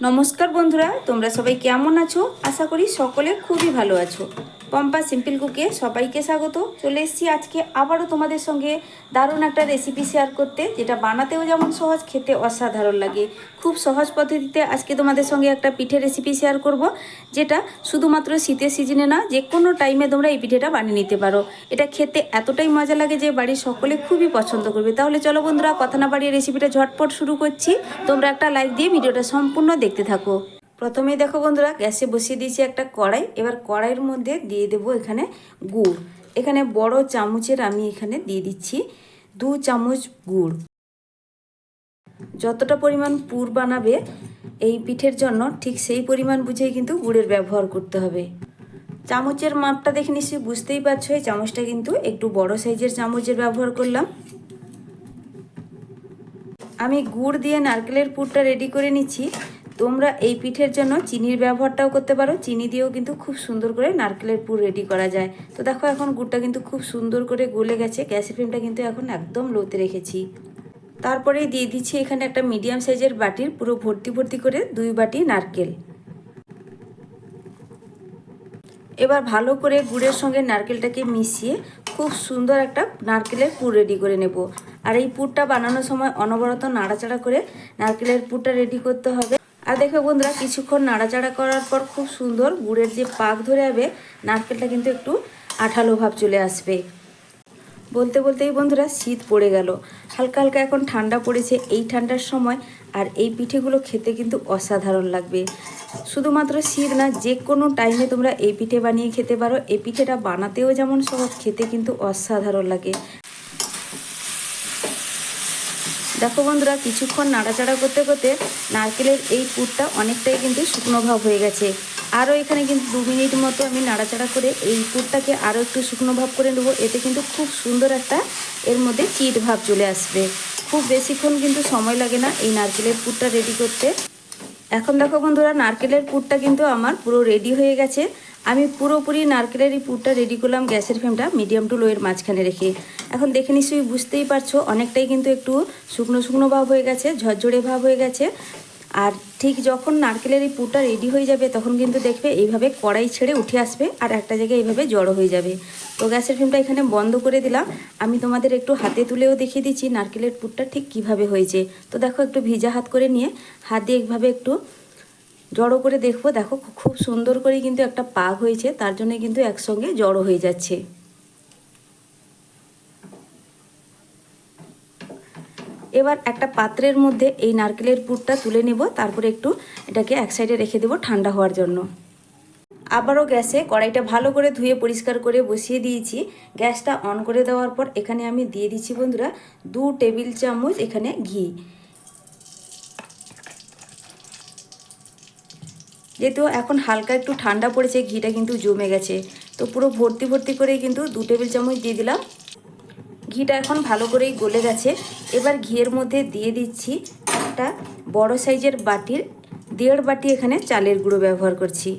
নমস্কার বন্ধুরা তোমরা সবাই কেমন আছো? আশা করি সকলে খুবই ভালো আছো। পম্পা সিম্পল কুকে সবাইকে স্বাগত। চলে এসেছি আজকে আবারও তোমাদের সঙ্গে দারুণ একটা রেসিপি শেয়ার করতে, যেটা বানাতেও যেমন সহজ, খেতে অসাধারণ লাগে। খুব সহজ পদ্ধতিতে আজকে তোমাদের সঙ্গে একটা পিঠে রেসিপি শেয়ার করব, যেটা শুধুমাত্র শীতের সিজনে না যে কোনো টাইমে তোমরা এই পিঠেটা বানিয়ে নিতে পারো। এটা খেতে এতটাই মজা লাগে যে বাড়ির সকলে খুবই পছন্দ করবে। তাহলে চলো বন্ধুরা, কথা না বাড়িয়ে রেসিপিটা ঝটপট শুরু করছি। তোমরা একটা লাইক দিয়ে ভিডিওটা সম্পূর্ণ দেখতে থাকো। প্রথমেই দেখো বন্ধুরা, গ্যাসে বসিয়ে দিয়েছি একটা কড়াই। এবার কড়াইয়ের মধ্যে দিয়ে দেবো এখানে গুড়। এখানে বড় চামচের আমি এখানে দিয়ে দিচ্ছি দু চামচ গুড়। যতটা পরিমাণ পুর বানাবে এই পিঠের জন্য, ঠিক সেই পরিমাণ বুঝেই কিন্তু গুড়ের ব্যবহার করতে হবে। চামচের মাপটা দেখে নিশ্চয়ই বুঝতেই পারছ, এই চামচটা কিন্তু একটু বড় সাইজের চামচের ব্যবহার করলাম। আমি গুড় দিয়ে নারকেলের পুরটা রেডি করে নিচ্ছি। তোমরা এই পিঠের জন্য চিনির ব্যবহারটাও করতে পারো। চিনি দিয়েও কিন্তু খুব সুন্দর করে নারকেলের পুর রেডি করা যায়। তো দেখো এখন গুড়টা কিন্তু খুব সুন্দর করে গলে গেছে। গ্যাসের ফ্লেমটা কিন্তু এখন একদম লোতে রেখেছি। তারপরে দিয়ে দিচ্ছি এখানে একটা মিডিয়াম সাইজের বাটির। পুরো ভর্তি ভর্তি করে দুই বাটি নারকেল। এবার ভালো করে গুড়ের সঙ্গে নারকেলটাকে মিশিয়ে খুব সুন্দর একটা নারকেলের পুর রেডি করে নেব। আর এই পুরটা বানানোর সময় অনবরত নাড়াচাড়া করে নারকেলের পুরটা রেডি করতে হবে। আর দেখো বন্ধুরা, কিছুক্ষণ নাড়াচাড়া করার পর খুব সুন্দর গুড়ের যে পাক ধরে যাবে, নারকেলটা কিন্তু একটু আঠালো ভাব চলে আসবে। বলতে বলতেই বন্ধুরা, শীত পড়ে গেল। হালকা হালকা এখন ঠান্ডা পড়েছে এই ঠান্ডার সময়, আর এই পিঠেগুলো খেতে কিন্তু অসাধারণ লাগবে। শুধুমাত্র শীত না, যে কোনো টাইমে তোমরা এই পিঠে বানিয়ে খেতে পারো। এই পিঠেটা বানাতেও যেমন সহজ, খেতে কিন্তু অসাধারণ লাগে। দেখো বন্ধুরা, কিছুক্ষণ নাড়াচাড়া করতে করতে নারকেলের এই পুরটা অনেকটাই কিন্তু শুকনো ভাব হয়ে গেছে। আরও এখানে কিন্তু দু মিনিট মতো আমি নাড়াচাড়া করে এই পুরটাকে আরও একটু শুকনো ভাব করে নেব। এতে কিন্তু খুব সুন্দর একটা এর মধ্যে চিট ভাব চলে আসবে। খুব বেশিক্ষণ কিন্তু সময় লাগে না এই নারকেলের পুরটা রেডি করতে। এখন দেখো বন্ধুরা, নারকেলের পুরটা কিন্তু আমার পুরো রেডি হয়ে গেছে। আমি পুরোপুরি নারকেলের এই পুরটা রেডি করলাম গ্যাসের ফ্লেমটা মিডিয়াম টু লোয়ের মাঝখানে রেখে। এখন দেখে নিশ্চয়ই বুঝতেই পারছ, অনেকটাই কিন্তু একটু শুকনো শুকনো ভাব হয়ে গেছে, ঝরঝরে ভাব হয়ে গেছে। আর ঠিক যখন নারকেলের এই পুরটা রেডি হয়ে যাবে, তখন কিন্তু দেখবে এইভাবে কড়াই ছেড়ে উঠে আসবে আর একটা জায়গায় এইভাবে জড়ো হয়ে যাবে। তো গ্যাসের ফ্লেমটা এখানে বন্ধ করে দিলাম। আমি তোমাদের একটু হাতে তুলেও দেখিয়ে দিচ্ছি নারকেলের পুরটা ঠিক কীভাবে হয়েছে। তো দেখো একটু ভিজা হাত করে নিয়ে হাত দিয়ে এইভাবে একটু জড়ো করে দেখব। দেখো খুব সুন্দর করে কিন্তু একটা পাক হয়েছে, তার জন্য কিন্তু একসঙ্গে জড়ো হয়ে যাচ্ছে। এবার একটা পাত্রের মধ্যে এই নারকেলের পুরটা তুলে নেব, তারপরে একটু এটাকে এক সাইডে রেখে দেবো ঠান্ডা হওয়ার জন্য। আবারও গ্যাসে কড়াইটা ভালো করে ধুয়ে পরিষ্কার করে বসিয়ে দিয়েছি। গ্যাসটা অন করে দেওয়ার পর এখানে আমি দিয়ে দিচ্ছি বন্ধুরা দু টেবিল চামচ এখানে ঘি। যেহেতু এখন হালকা একটু ঠান্ডা পড়েছে, ঘিটা কিন্তু জমে গেছে। তো পুরো ভর্তি ভর্তি করে কিন্তু দু টেবিল চামচ দিয়ে দিলাম। ঘিটা এখন ভালো করেই গলে গেছে। এবার ঘিয়ের মধ্যে দিয়ে দিচ্ছি একটা বড় সাইজের বাটির। দেড় বাটি এখানে চালের গুঁড়ো ব্যবহার করছি।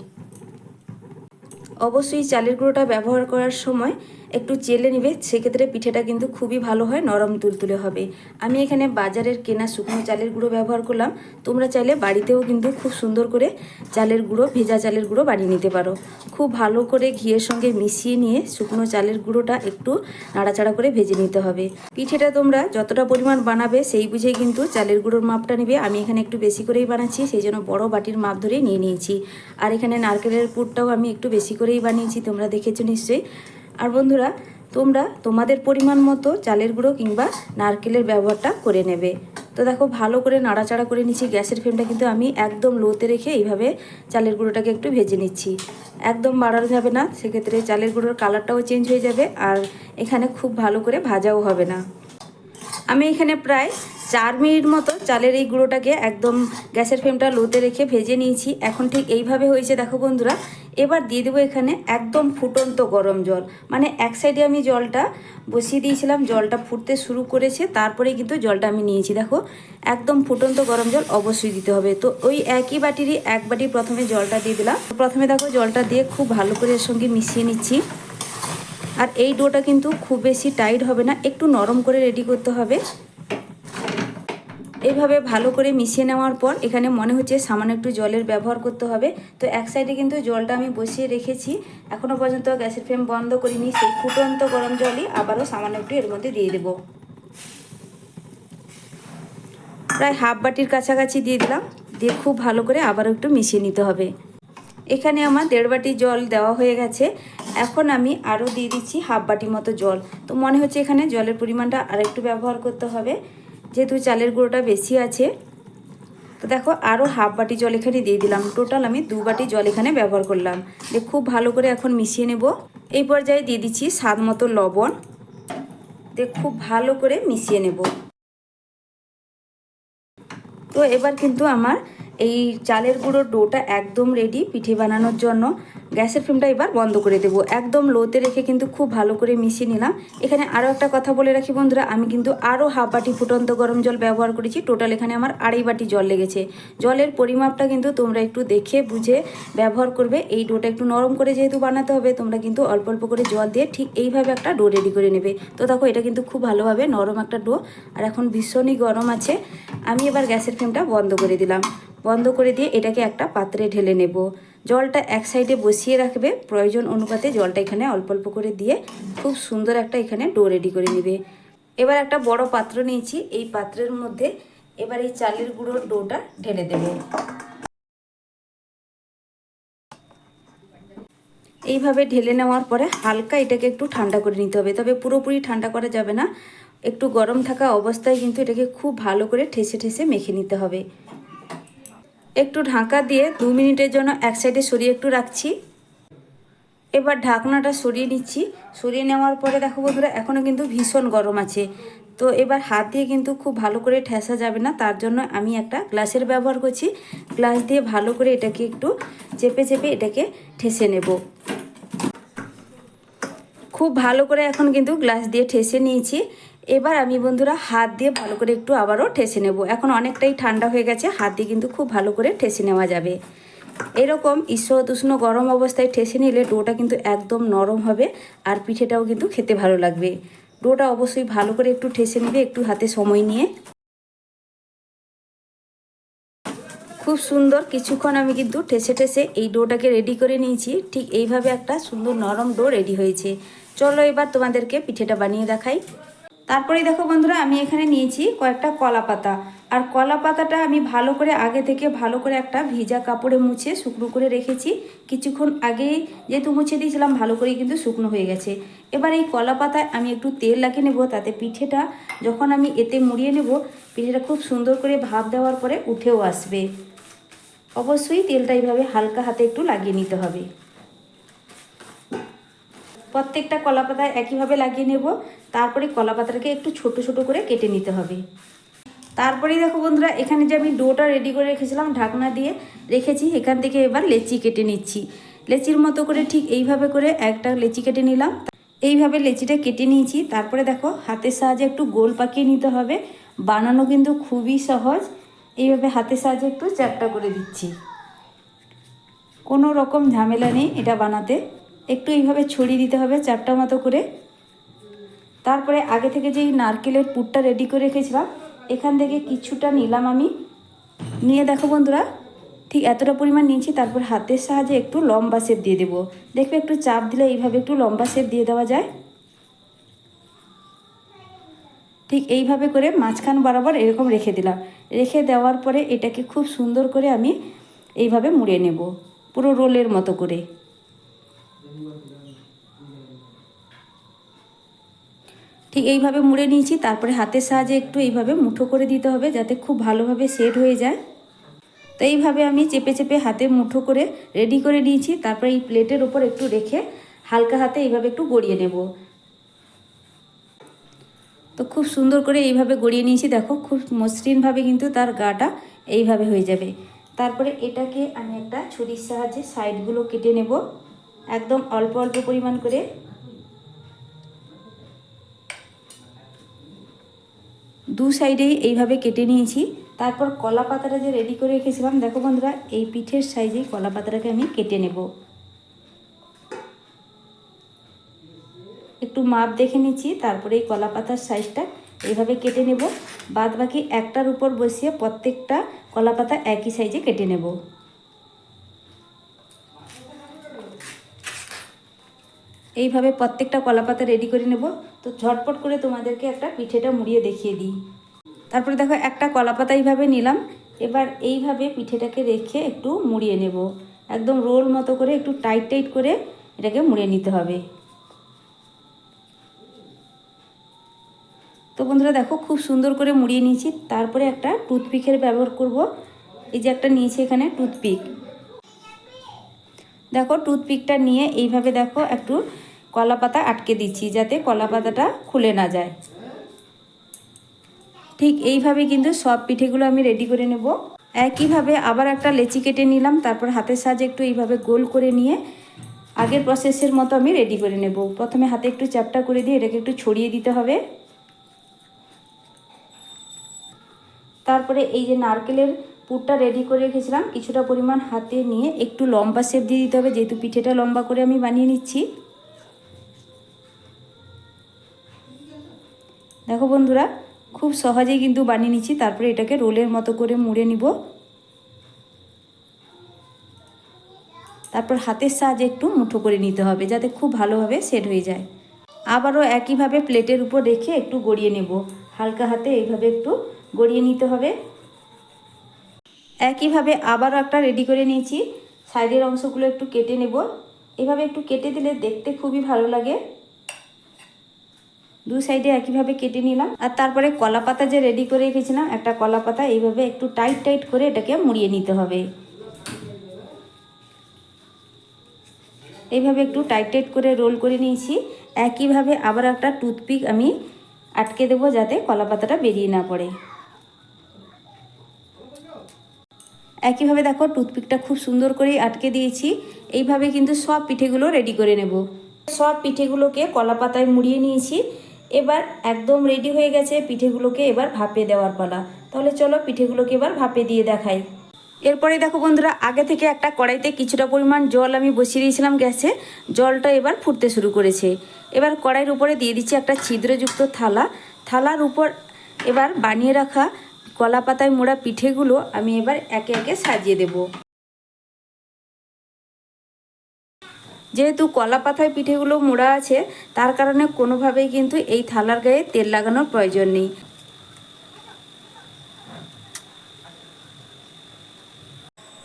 অবশ্যই চালের গুঁড়োটা ব্যবহার করার সময় একটু চেলে নেবে, সেক্ষেত্রে পিঠেটা কিন্তু খুবই ভালো হয়, নরম তুলতুলে হবে। আমি এখানে বাজারের কেনা শুকনো চালের গুঁড়ো ব্যবহার করলাম। তোমরা চাইলে বাড়িতেও কিন্তু খুব সুন্দর করে চালের গুঁড়ো, ভেজা চালের গুঁড়ো বানিয়ে নিতে পারো। খুব ভালো করে ঘিয়ের সঙ্গে মিশিয়ে নিয়ে শুকনো চালের গুঁড়োটা একটু নাড়াচাড়া করে ভেজে নিতে হবে। পিঠেটা তোমরা যতটা পরিমাণ বানাবে, সেই বুঝেই কিন্তু চালের গুঁড়োর মাপটা নেবে। আমি এখানে একটু বেশি করেই বানাচ্ছি, সেই জন্য বড় বাটির মাপ ধরেই নিয়ে নিয়েছি। আর এখানে নারকেলের পুরটাও আমি একটু বেশি করেই বানিয়েছি, তোমরা দেখেছ নিশ্চয়ই। আর বন্ধুরা, তোমরা তোমাদের পরিমাণ মতো চালের গুঁড়ো কিংবা নারকেলের ব্যবহারটা করে নেবে। তো দেখো, ভালো করে নাড়াচাড়া করে নিচ্ছি, গ্যাসের ফ্লেমটা কিন্তু আমি একদম লোতে রেখে এইভাবে চালের গুঁড়োটাকে একটু ভেজে নিচ্ছি। একদম বাড়ানো যাবে না, সেক্ষেত্রে চালের গুঁড়োর কালারটাও চেঞ্জ হয়ে যাবে আর এখানে খুব ভালো করে ভাজাও হবে না। আমি এখানে প্রায় চার মিনিট মতো চালের এই গুঁড়োটাকে একদম গ্যাসের ফ্লেমটা লোতে রেখে ভেজে নিয়েছি। এখন ঠিক এইভাবে হয়েছে, দেখো বন্ধুরা এবার দিয়ে দেবো এখানে একদম ফুটন্ত গরম জল। মানে এক সাইডে আমি জলটা বসিয়ে দিয়েছিলাম, জলটা ফুটতে শুরু করেছে, তারপরে কিন্তু জলটা আমি নিয়েছি। দেখো, একদম ফুটন্ত গরম জল অবশ্যই দিতে হবে। তো ওই একই বাটিরই এক বাটি প্রথমে জলটা দিয়ে দিলাম। প্রথমে দেখো, জলটা দিয়ে খুব ভালো করে এর সঙ্গে মিশিয়ে নিচ্ছি। আর এই ডোটা কিন্তু খুব বেশি টাইট হবে না, একটু নরম করে রেডি করতে হবে। এইভাবে ভালো করে মিশিয়ে নেওয়ার পর এখানে মনে হচ্ছে সামান্য একটু জলের ব্যবহার করতে হবে। তো এক সাইডে কিন্তু জলটা আমি বসিয়ে রেখেছি। এখনও পর্যন্ত গ্যাসের ফ্লেম বন্ধ করিনি। সেই ফুটন্ত গরম জলই আবারও সামান্য একটু এর মধ্যে দিয়ে দেবো। প্রায় হাফ বাটির কাছাকাছি দিয়ে দিলাম। দিয়ে খুব ভালো করে আবারও একটু মিশিয়ে নিতে হবে। এখানে আমার দেড় বাটি জল দেওয়া হয়ে গেছে। এখন আমি আরও দিয়ে দিচ্ছি হাফ বাটি মতো জল। তো মনে হচ্ছে এখানে জলের পরিমাণটা আরেকটু ব্যবহার করতে হবে। যেহেতু চালের গুঁড়োটা বেশি আছে, তো দেখো আরও হাফ বাটি জল এখানে দিয়ে দিলাম। টোটাল আমি দু বাটি জল এখানে ব্যবহার করলাম। দিয়ে খুব ভালো করে এখন মিশিয়ে নেব। এই পর্যায়ে দিয়ে দিচ্ছি স্বাদ মতো লবণ। দিয়ে খুব ভালো করে মিশিয়ে নেব। তো এবার কিন্তু আমার এই চালের গুঁড়োর ডোটা একদম রেডি পিঠে বানানোর জন্য। গ্যাসের ফ্লেমটা এবার বন্ধ করে দেবো। একদম লোতে রেখে কিন্তু খুব ভালো করে মিশিয়ে নিলাম। এখানে আরও একটা কথা বলে রাখি বন্ধুরা, আমি কিন্তু আরও হাফ বাটি ফুটন্ত গরম জল ব্যবহার করেছি। টোটাল এখানে আমার আড়াই বাটি জল লেগেছে। জলের পরিমাপটা কিন্তু তোমরা একটু দেখে, বুঝে ব্যবহার করবে। এই ডোটা একটু নরম করে যেহেতু বানাতে হবে, তোমরা কিন্তু অল্প অল্প করে জল দিয়ে ঠিক এইভাবে একটা ডো রেডি করে নেবে। তো দেখো, এটা কিন্তু খুব ভালোভাবে নরম একটা ডো। আর এখন ভীষণই গরম আছে। আমি এবার গ্যাসের ফ্লেমটা বন্ধ করে দিলাম। বন্ধ করে দিয়ে এটাকে একটা পাত্রে ঢেলে নেব। জলটা এক সাইডে বসিয়ে রাখবে। প্রয়োজন অনুপাতে জলটা এখানে অল্প অল্প করে দিয়ে খুব সুন্দর একটা এখানে ডো রেডি করে নেবে। এবার একটা বড় পাত্র নিয়েছি। এই পাত্রের মধ্যে এবার এই চালের গুঁড়োর ডোটা ঢেলে দেব। এইভাবে ঢেলে নেওয়ার পরে হালকা এটাকে একটু ঠান্ডা করে নিতে হবে। তবে পুরোপুরি ঠান্ডা করা যাবে না। একটু গরম থাকা অবস্থায় কিন্তু এটাকে খুব ভালো করে ঠেসে ঠেসে মেখে নিতে হবে। একটু ঢাকা দিয়ে দু মিনিটের জন্য এক সাইডে সরিয়ে একটু রাখছি। এবার ঢাকনাটা সরিয়ে নিচ্ছি। সরিয়ে নেওয়ার পরে দেখো বন্ধুরা এখনও কিন্তু ভীষণ গরম আছে। তো এবার হাত দিয়ে কিন্তু খুব ভালো করে ঠেসা যাবে না, তার জন্য আমি একটা গ্লাসের ব্যবহার করছি। গ্লাস দিয়ে ভালো করে এটাকে একটু চেপে চেপে এটাকে ঠেসে নেব। খুব ভালো করে এখন কিন্তু গ্লাস দিয়ে ঠেসে নিয়েছি। এবার আমি বন্ধুরা হাত দিয়ে ভালো করে একটু আবারও ঠেসে নেব। এখন অনেকটাই ঠান্ডা হয়ে গেছে, হাত দিয়ে কিন্তু খুব ভালো করে ঠেসে নেওয়া যাবে। এরকম ঈশ্বর উষ্ণ গরম অবস্থায় ঠেসে নিলে ডোটা কিন্তু একদম নরম হবে আর পিঠেটাও কিন্তু খেতে ভালো লাগবে। ডোটা অবশ্যই ভালো করে একটু ঠেসে নেবে, একটু হাতে সময় নিয়ে। খুব সুন্দর কিছুক্ষণ আমি কিন্তু ঠেসে ঠেসে এই ডোটাকে রেডি করে নিয়েছি। ঠিক এইভাবে একটা সুন্দর নরম ডো রেডি হয়েছে। চলো এবার তোমাদেরকে পিঠেটা বানিয়ে দেখাই। তারপরে দেখো বন্ধুরা, আমি এখানে নিয়েছি কয়েকটা কলা পাতা আর কলা পাতাটা আমি ভালো করে আগে থেকে ভালো করে একটা ভিজা কাপড়ে মুছে শুকনো করে রেখেছি। কিছুক্ষণ আগেই যেহেতু মুছে দিয়েছিলাম, ভালো করেই কিন্তু শুকনো হয়ে গেছে। এবার এই কলা পাতায় আমি একটু তেল লাগিয়ে নেব, তাতে পিঠেটা যখন আমি এতে মুড়িয়ে নেব, পিঠেটা খুব সুন্দর করে ভাপ দেওয়ার পরে উঠেও আসবে। অবশ্যই তেলটা এইভাবে হালকা হাতে একটু লাগিয়ে নিতে হবে। প্রত্যেকটা কলা পাতায় একইভাবে লাগিয়ে নেব। তারপরে কলা পাতাটাকে একটু ছোট ছোট করে কেটে নিতে হবে। তারপরেই দেখো বন্ধুরা, এখানে যে আমি ডোটা রেডি করে রেখেছিলাম ঢাকনা দিয়ে, রেখেছি। এখান থেকে এবার লেচি কেটে নিচ্ছি। লেচির মতো করে ঠিক এইভাবে করে একটা লেচি কেটে নিলাম। এইভাবে লেচিটা কেটে নিয়েছি। তারপরে দেখো, হাতের সাহায্যে একটু গোল পাকিয়ে নিতে হবে। বানানো কিন্তু খুবই সহজ। এইভাবে হাতের সাহায্যে একটু চ্যাপটা করে দিচ্ছি। কোনো রকম ঝামেলা নেই এটা বানাতে। একটু এইভাবে ছড়িয়ে দিতে হবে চারটা মতো করে। তারপরে আগে থেকে যেই নারকেলের পুরটা রেডি করে রেখেছিলাম, এখান থেকে কিছুটা নিলাম আমি। নিয়ে দেখো বন্ধুরা, ঠিক এতটা পরিমাণ নিয়েছি, তারপর হাতের সাহায্যে একটু লম্বা শেপ দিয়ে দেবো। দেখবে একটু চাপ দিলে এইভাবে একটু লম্বা শেপ দিয়ে দেওয়া যায়। ঠিক এইভাবে করে মাঝখান বরাবর এরকম রেখে দিলাম। রেখে দেওয়ার পরে এটাকে খুব সুন্দর করে আমি এইভাবে মুড়ে নেব, পুরো রোলের মতো করে। ঠিক এইভাবে মুড়ে নিয়েছি, তারপরে হাতের সাহায্যে একটু এইভাবে মুঠো করে দিতে হবে যাতে খুব ভালোভাবে সেট হয়ে যায়। তো এইভাবে আমি চেপে চেপে হাতে মুঠো করে রেডি করে নিয়েছি, তারপরে এই প্লেটের ওপর একটু রেখে হালকা হাতে এইভাবে একটু গড়িয়ে নেব। তো খুব সুন্দর করে এইভাবে গড়িয়ে নিয়েছি, দেখো খুব মসৃণভাবে কিন্তু তার গাটা এইভাবে হয়ে যাবে। তারপরে এটাকে আমি একটা ছুরির সাহায্যে সাইডগুলো কেটে নেব, একদম অল্প অল্প পরিমাণ করে। দু সাইডেই এইভাবে কেটে নিয়েছি। তারপর কলা পাতাটা যে রেডি করে রেখেছিলাম, দেখো বন্ধুরা, এই পিঠের সাইজেই কলা পাতাটাকে আমি কেটে নেব। একটু মাপ দেখে নিচ্ছি, তারপরে এই কলা পাতার সাইজটা এইভাবে কেটে নেব। বাদ বাকি একটার উপর বসিয়ে প্রত্যেকটা কলা পাতা একই সাইজে কেটে নেব। এইভাবে প্রত্যেকটা কলা পাতা রেডি করে নেব। তো ঝটপট করে তোমাদেরকে একটা পিঠেটা মুড়িয়ে দেখিয়ে দিই। তারপরে দেখো, একটা কলা পাতা এইভাবে নিলাম। এবার এইভাবে পিঠেটাকে রেখে একটু মুড়িয়ে নেব। একদম রোল মতো করে, একটু টাইট টাইট করে এটাকে মুড়িয়ে নিতে হবে। তো বন্ধুরা দেখো, খুব সুন্দর করে মুড়িয়ে নিয়েছি। তারপরে একটা টুথপিকের ব্যবহার করব। এই যে একটা নিয়েছি এখানে টুথপিক দেখো টুথপিকটা নিয়ে এইভাবে দেখো, একটু কলা পাতা আটকে দিচ্ছি যাতে কলা পাতাটা খুলে না যায়। ঠিক এইভাবে কিন্তু সব পিঠেগুলো আমি রেডি করে নেব। একইভাবে আবার একটা লেচি কেটে নিলাম, তারপর হাতের সাহায্যে একটু এইভাবে গোল করে নিয়ে আগের প্রসেসের মতো আমি রেডি করে নেব। প্রথমে হাতে একটু চ্যাপটা করে দিয়ে এটাকে একটু ছড়িয়ে দিতে হবে। তারপরে এই যে নারকেলের পুরটা রেডি করে রেখেছিলাম, কিছুটা পরিমাণ হাতে নিয়ে একটু লম্বা শেপ দিয়ে দিতে হবে, যেহেতু পিঠেটা লম্বা করে আমি বানিয়ে নিচ্ছি। দেখো বন্ধুরা, খুব সহজেই কিন্তু বানিয়ে নিচ্ছি। তারপরে এটাকে রোলের মতো করে মুড়ে নিব। তারপর হাতের সাহায্যে একটু মুঠো করে নিতে হবে, যাতে খুব ভালোভাবে সেট হয়ে যায়। আবারও একইভাবে প্লেটের উপর রেখে একটু গড়িয়ে নেব। হালকা হাতে এইভাবে একটু গড়িয়ে নিতে হবে। একইভাবে আবারও একটা রেডি করে নিয়েছি। সাইডের অংশগুলো একটু কেটে নেব। এভাবে একটু কেটে দিলে দেখতে খুবই ভালো লাগে। দু সাইডে একইভাবে কেটে নিলাম। আর তারপরে কলা পাতা যে রেডি করে রেখেছিলাম, একটা কলা পাতা এইভাবে একটু টাইট টাইট করে এটাকে মুড়িয়ে নিতে হবে। এইভাবে একটু টাইট টাইট করে রোল করে নিয়েছি। একইভাবে আবার একটা টুথপিক আমি আটকে দেবো যাতে কলা পাতাটা বেরিয়ে না পড়ে। একইভাবে দেখো টুথপিকটা খুব সুন্দর করেই আটকে দিয়েছি। এইভাবে কিন্তু সব পিঠেগুলো রেডি করে নেব। সব পিঠেগুলোকে কলা পাতায় মুড়িয়ে নিয়েছি। এবার একদম রেডি হয়ে গেছে পিঠেগুলোকে এবার ভাপে দেওয়ার পালা। তাহলে চলো পিঠেগুলোকে এবার ভাপে দিয়ে দেখাই। এরপরে দেখো বন্ধুরা, আগে থেকে একটা কড়াইতে কিছুটা পরিমাণ জল আমি বসিয়ে দিয়েছিলাম গ্যাসে। জলটা এবার ফুটতে শুরু করেছে। এবার কড়াইয়ের উপরে দিয়ে দিচ্ছি একটা ছিদ্রযুক্ত থালা। থালার উপর এবার বানিয়ে রাখা কলা পাতায় মোড়া পিঠেগুলো আমি এবার একে একে সাজিয়ে দেব। যেহেতু কলা পাতায় পিঠেগুলো মোড়া আছে, তার কারণে কোনোভাবেই কিন্তু এই থালার গায়ে তেল লাগানোর প্রয়োজন নেই।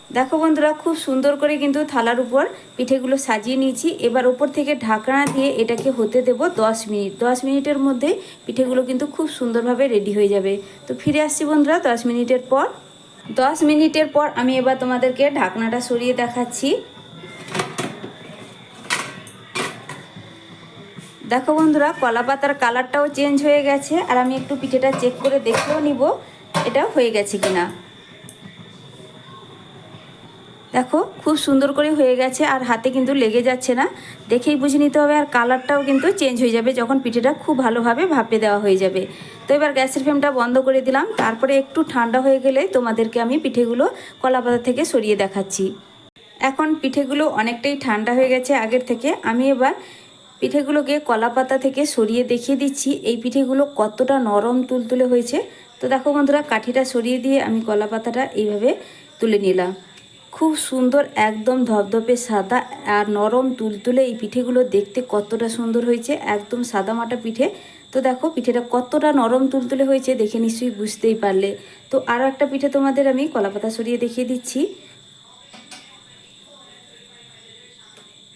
দেখো বন্ধুরা, খুব সুন্দর করে কিন্তু থালার উপর পিঠেগুলো সাজিয়ে নিয়েছি। এবার ওপর থেকে ঢাকনা দিয়ে এটাকে হতে দেব দশ মিনিট। দশ মিনিটের মধ্যে পিঠেগুলো কিন্তু খুব সুন্দরভাবে রেডি হয়ে যাবে। তো ফিরে আসছি বন্ধুরা দশ মিনিটের পর। দশ মিনিটের পর আমি এবার তোমাদেরকে ঢাকনাটা সরিয়ে দেখাচ্ছি। দেখো বন্ধুরা, কলা পাতার কালারটাও চেঞ্জ হয়ে গেছে, আর আমি একটু পিঠেটা চেক করে দেখেও নিব এটা হয়ে গেছে কিনা। দেখো, খুব সুন্দর করে হয়ে গেছে, আর হাতে কিন্তু লেগে যাচ্ছে না। দেখেই বুঝে নিতে হবে, আর কালারটাও কিন্তু চেঞ্জ হয়ে যাবে, যখন পিঠেটা খুব ভালোভাবে ভাপে দেওয়া হয়ে যাবে। তো এবার গ্যাসের ফ্লেমটা বন্ধ করে দিলাম, তারপরে একটু ঠান্ডা হয়ে গেলে তোমাদেরকে আমি পিঠেগুলো কলা পাতা থেকে সরিয়ে দেখাচ্ছি। এখন পিঠেগুলো অনেকটাই ঠান্ডা হয়ে গেছে আগের থেকে, আমি এবার পিঠেগুলোকে কলা পাতা থেকে সরিয়ে দেখিয়ে দিচ্ছি। এই পিঠেগুলো কতটা নরম তুলতুলে হয়েছে। তো দেখো বন্ধুরা, কাঠিটা সরিয়ে দিয়ে আমি কলা পাতাটা এইভাবে তুলে নিলাম। খুব সুন্দর, একদম ধপধপে সাদা আর নরম তুলতুলে এই পিঠেগুলো দেখতে কতটা সুন্দর হয়েছে। একদম সাদা মাটা পিঠে। তো দেখো পিঠেটা কতটা নরম তুলতুলে হয়েছে, দেখে নিশ্চয়ই বুঝতেই পারলে। তো আরও একটা পিঠে তোমাদের আমি কলাপাতা সরিয়ে দেখিয়ে দিচ্ছি।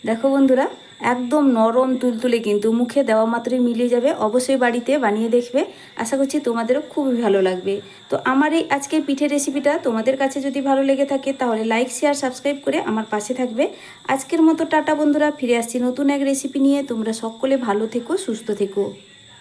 দেখো বন্ধুরা একদম নরম তুলতুলে কিন্তু মুখে দেওয়া মাত্রই মিলিয়ে যাবে। অবশ্যই বাড়িতে বানিয়ে দেখবে। আশা করছি তোমাদেরও খুবই ভালো লাগবে। তো আমার এই আজকের পিঠে রেসিপিটা তোমাদের কাছে যদি ভালো লেগে থাকে, তাহলে লাইক শেয়ার সাবস্ক্রাইব করে আমার পাশে থাকবে। আজকের মতো টাটা বন্ধুরা, ফিরে আসছি নতুন এক রেসিপি নিয়ে। তোমরা সকলে ভালো থেকো, সুস্থ থেকো।